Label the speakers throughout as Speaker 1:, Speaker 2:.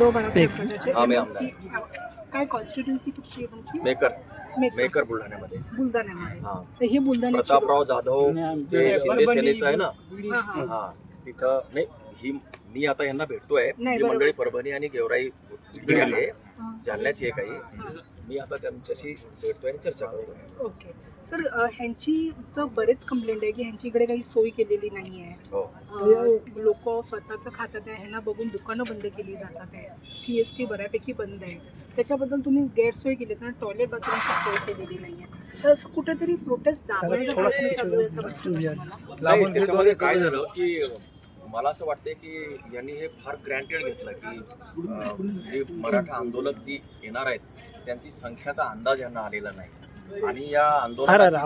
Speaker 1: उद्धव बाळासाहेब गटाचे
Speaker 2: आम्ही
Speaker 1: MLC काय कॉन्स्टिट्युन्सी कुठची आहे तुमची?
Speaker 2: मेकर.
Speaker 1: मेकर.
Speaker 2: मेकर बुलढाण्यामध्ये.
Speaker 1: बुलढाण्यामध्ये.
Speaker 2: हा.
Speaker 1: तर हे बुलढाण्याची
Speaker 2: प्रतापराव जाधव जे शिंदे सेनेचं आहे ना
Speaker 1: हा, हा.
Speaker 2: हा तिथं नाही ही मी आता यांना भेटतोय.
Speaker 1: नाही,
Speaker 2: ही
Speaker 1: बरोबर.
Speaker 2: मंडळी परभणी आणि गेवराई आहे.
Speaker 1: हा.
Speaker 2: जालन्याची आहे काही मी आता त्यांच्याशी भेटतोय आणि चर्चा करतोय.
Speaker 1: ओके. सर अ, ह्यांची चं बरेच कंप्लेंट आहे की ह्यांची इकडे काही सोय केलेली नाही आहे
Speaker 2: हो.
Speaker 1: लोक स्वतःचं खातात आहे ह्यांना बघून दुकानं बंद केली जातात आहे. सी एस टी बऱ्यापैकी बंद आहे. त्याच्याबद्दल तुम्ही गैरसोय केली ना? टॉयलेट बाथरूमची सोय केलेली नाही आहे तर असं कुठेतरी प्रोटेस्ट
Speaker 2: काय झालं की मला असं वाटतंय की यांनी हे फार ग्रँटेड घेतलं की जे मराठा आंदोलक जी येणार आहेत त्यांची संख्याचा अंदाज यांना आलेला नाही. आणि या आंदोलनाची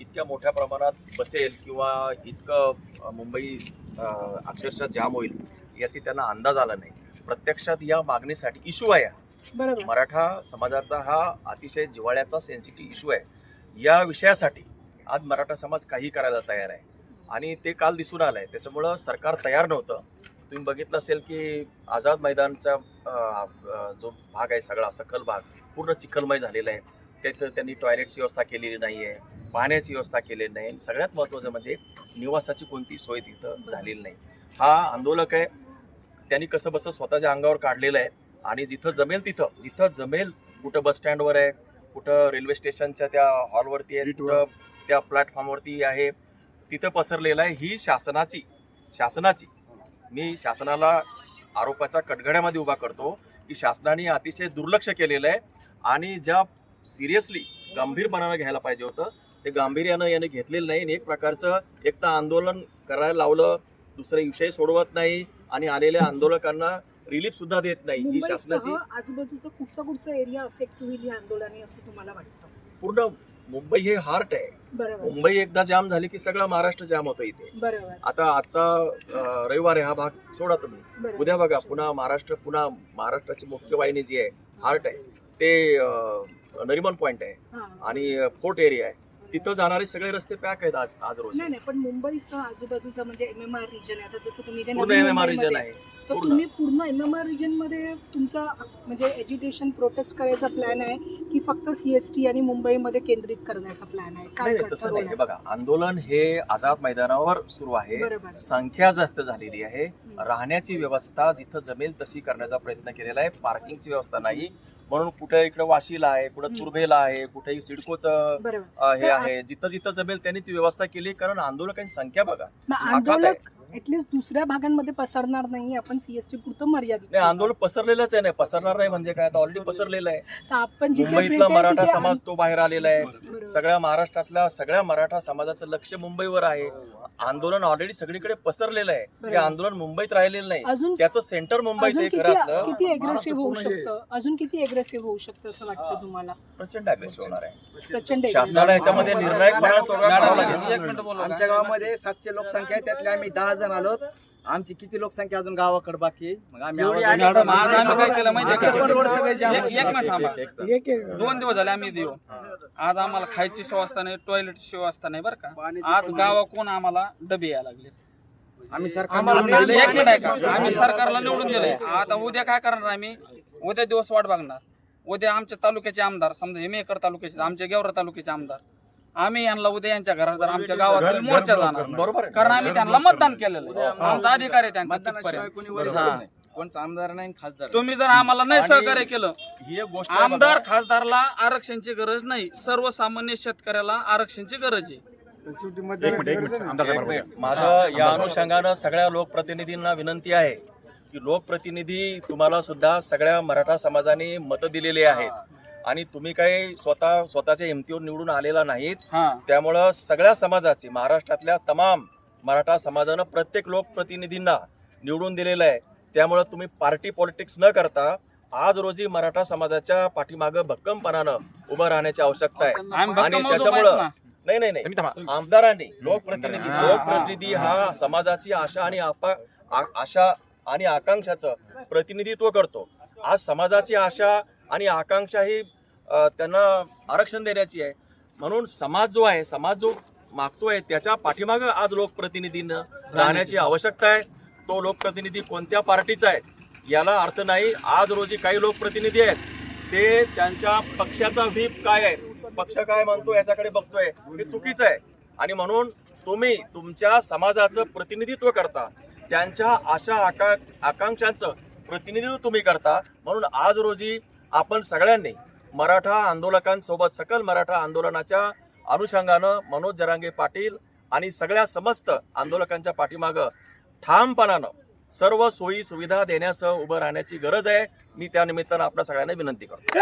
Speaker 2: इतक्या मोठ्या प्रमाणात बसेल किंवा इतकं मुंबई अक्षरशः जाम होईल याची त्यांना अंदाज आला नाही. प्रत्यक्षात या मागणीसाठी इश्यू आहे हा. मराठा समाजाचा हा अतिशय जिव्हाळ्याचा सेन्सिटिव्ह इश्यू आहे. या विषयासाठी आज मराठा समाज काही करायला तयार आहे. आणि ते काल दिसून आलंय. त्याच्यामुळं सरकार तयार नव्हतं. तुम्ही बघितलं असेल की आझाद मैदानचा जो भाग आहे सगळा सखल भाग पूर्ण चिखलमय झालेला आहे. तिथं त्यांनी टॉयलेटची व्यवस्था केलेली नाही आहे पाण्याची व्यवस्था केलेली नाही. आणि सगळ्यात महत्त्वाचं म्हणजे निवासाची कोणती सोय तिथं झालेली नाही. हा आंदोलक आहे त्यांनी कसं बसं स्वतःच्या अंगावर काढलेलं आहे आणि जिथं जमेल तिथं जिथं जमेल कुठं बस स्टँडवर आहे कुठं रेल्वे स्टेशनच्या त्या हॉलवरती आहे कुठं त्या प्लॅटफॉर्मवरती आहे तिथं पसरलेलं आहे ही शासनाची शासनाची. मी शासनाला आरोपाच्या कटघड्यामध्ये उभा करतो की शासनाने अतिशय दुर्लक्ष केलेलं आहे आणि ज्या सिरियसली गंभीरपणानं घ्यायला पाहिजे होतं. ते गांभीर्यानं याने घेतलेलं नाही आणि एक प्रकारचं एक तर आंदोलन करायला लावलं दुसरे विषय सोडवत नाही आणि आलेल्या आंदोलकांना रिलीफ सुद्धा देत नाही. ही शासनाची
Speaker 1: आजूबाजूचा कुठचा कुठचा एरिया अफेक्ट होईल या आंदोलनाने असं तुम्हाला वाटतं?
Speaker 2: पूर्ण मुंबई हे हार्ट आहे. मुंबई एकदा जाम झाली की सगळं महाराष्ट्र जाम होतं इथे. आता आजचा रविवार हा भाग सोडा तुम्ही. उद्या बघा पुन्हा महाराष्ट्र पुन्हा महाराष्ट्राची मुख्य वाहिनी जी आहे हार्ट आहे. ते नरिमन पॉइंट आहे. आणि फोर्ट एरिया आहे. तिथं जाणारे सगळे रस्ते पॅक आहेत आज आज रोज.
Speaker 1: नाही नाही पण मुंबईसह आजूबाजूचा म्हणजे एम एम आर रिजन आहे. आता जसं तुम्ही इथे
Speaker 2: पूर्ण
Speaker 1: नवी
Speaker 2: एम एम आर
Speaker 1: मुंबईमध्ये-
Speaker 2: रिजन आहे.
Speaker 1: तर. तुम्ही पूर्ण एम रिजनमध्ये तुमचा म्हणजे एज्युकेशन प्रोटेस्ट करायचा प्लॅन आहे की फक्त सीएसटी आणि मुंबईमध्ये केंद्रित करण्याचा प्लॅन आहे? काय
Speaker 2: तसं नाही हे? बघा आंदोलन हे आझाद मैदानावर सुरू आहे. संख्या जास्त झालेली आहे. राहण्याची व्यवस्था जिथं जमेल तशी करण्याचा प्रयत्न केलेला आहे. पार्किंगची व्यवस्था नाही. म्हणून कुठे इकडे वाशीला आहे कुठे. तुर्भेला आहे कुठे सिडकोचं हे आहे. जिथं जिथं जमेल त्यांनी ती व्यवस्था केली कारण आंदोलकांची संख्या बघा. आहे.
Speaker 1: ऍटलीस्ट दुसऱ्या भागांमध्ये पसरणार नाही आपण सीएसटी पुरतं मर्यादित
Speaker 2: नाही. आंदोलन पसरलेलंच आहे नाही पसरणार नाही म्हणजे काय? आता ऑलरेडी पसरलेलं आहे.
Speaker 1: तर आपण जिथे
Speaker 2: मुंबईतला
Speaker 1: भेटेल
Speaker 2: मराठा
Speaker 1: तिथे
Speaker 2: समाज तो बाहेर आलेला आहे. सगळ्या महाराष्ट्रातल्या सगळ्या मराठा समाजाचं लक्ष मुंबईवर आहे. आंदोलन ऑलरेडी सगळीकडे पसरलेलं आहे. हे
Speaker 1: बरोबर.
Speaker 2: आंदोलन मुंबईत राहिलेलं नाही.
Speaker 1: अजून
Speaker 2: त्याचं सेंटर मुंबईत
Speaker 1: अजून
Speaker 2: आहे
Speaker 1: किती
Speaker 2: खरं असलं.
Speaker 1: किती अग्रेसिव्ह होऊ शकतं? अजून किती अग्रेसिव्ह होऊ शकतं असं वाटतं तुम्हाला?
Speaker 2: प्रचंड अग्रेसिव्ह होणार आहे.
Speaker 1: प्रचंड
Speaker 2: शासनाला याच्यामध्ये निर्णायकपणा तोडगा काढावा लागेल
Speaker 3: एक मिनिट बोला.
Speaker 4: आमच्या गावामध्ये सातशे लोकसंख्या आहे. त्यातले आम्ही दहा जण आलोत आमची किती लोकसंख्या अजून गावाकडे बाकी आहे? मग आम्ही
Speaker 3: एवढी
Speaker 4: आवाज-
Speaker 3: आली. मॅडम, आज आम्ही काय केलं माहितीये का?
Speaker 4: आम्ही रोड सगळे जाम
Speaker 3: एक- एक मिनिट थांबा. दोन दिवस झाले आम्ही देऊ. आज आम्हाला खायची व्यवस्था नाही टॉयलेटची व्यवस्था नाही बरं का. आज गावाकडून आम्हाला डबे यायला लागले?
Speaker 4: आम्ही सरकार
Speaker 3: एक मिनिट आहे का? आम्ही सरकारला निवडून दिलंय. आता उद्या काय करणार आम्ही? उद्या दिवस वाट बघणार. उद्या आमच्या तालुक्याचे आमदार समजा हे मेकर तालुक्याचे आमच्या गेवरा तालुक्याचे आमदार. आम्ही यांना उद्या यांच्या घरात जर आमच्या गावातील मोर्चा जाणार
Speaker 2: बरोबर आहे.
Speaker 3: कारण आम्ही त्यांना मतदान केलेलं आहे आमचा अधिकार आहे त्यांचा तिथपर्यंत. हा.
Speaker 4: कोणचा आमदार नाही खासदार.
Speaker 3: तुम्ही जर आम्हाला नाही सहकार्य केलं
Speaker 2: ही गोष्ट
Speaker 3: आमदार. खासदारला आरक्षणची गरज नाही सर्वसामान्य शेतकऱ्याला आरक्षणची गरज आहे.
Speaker 2: माझं या अनुषंगानं सगळ्या लोकप्रतिनिधींना विनंती आहे की लोकप्रतिनिधी तुम्हाला सुद्धा सगळ्या मराठा समाजाने मतं दिलेली आहेत आणि तुम्ही काही स्वतः स्वतःच्या हिमतीवर निवडून आलेला नाहीत.
Speaker 3: हा.
Speaker 2: त्यामुळं सगळ्या समाजाची महाराष्ट्रातल्या तमाम मराठा समाजानं प्रत्येक लोकप्रतिनिधींना निवडून दिलेलं आहे. त्यामुळं तुम्ही पार्टी पॉलिटिक्स न करता आज रोजी मराठा समाजाच्या पाठीमागं भक्कमपणानं उभं राहण्याची आवश्यकता आहे.
Speaker 3: आम्ही
Speaker 2: आणि
Speaker 3: भक्कम
Speaker 2: त्याच्यामुळं. नाही नाही नाही. आमदारांनी लोकप्रतिनिधी
Speaker 3: हा,
Speaker 2: लोकप्रतिनिधी हा समाजाची आशा आणि आपा आ- आशा आणि आकांक्षाचं प्रतिनिधित्व करतो. आज समाजाची आशा आणि आकांक्षा ही त्यांना आरक्षण देण्याची आहे. म्हणून समाज जो आहे समाज जो मागतोय त्याच्या पाठीमागं आज लोकप्रतिनिधीनं राहण्याची आवश्यकता आहे. तो लोकप्रतिनिधी कोणत्या पार्टीचा आहे याला अर्थ नाही. आज रोजी काही लोकप्रतिनिधी आहेत ते त्यांच्या पक्षाचा व्हीप काय आहे पक्ष काय म्हणतो याच्याकडे बघतोय हे चुकीचं आहे. आणि म्हणून तुम्ही तुमच्या समाजाचं प्रतिनिधित्व करता. त्यांच्या आशा आका आकांक्षांचं प्रतिनिधित्व तुम्ही करता. म्हणून आज रोजी आपण सगळ्यांनी मराठा आंदोलकांसोबत सकल मराठा आंदोलनाच्या अनुषंगानं मनोज जरांगे पाटील आणि सगळ्या समस्त आंदोलकांच्या पाठीमागं ठामपणानं सर्व सोयी सुविधा देण्यासह उभं राहण्याची गरज आहे. मी त्या निमित्तानं आपल्या सगळ्यांना विनंती करतो.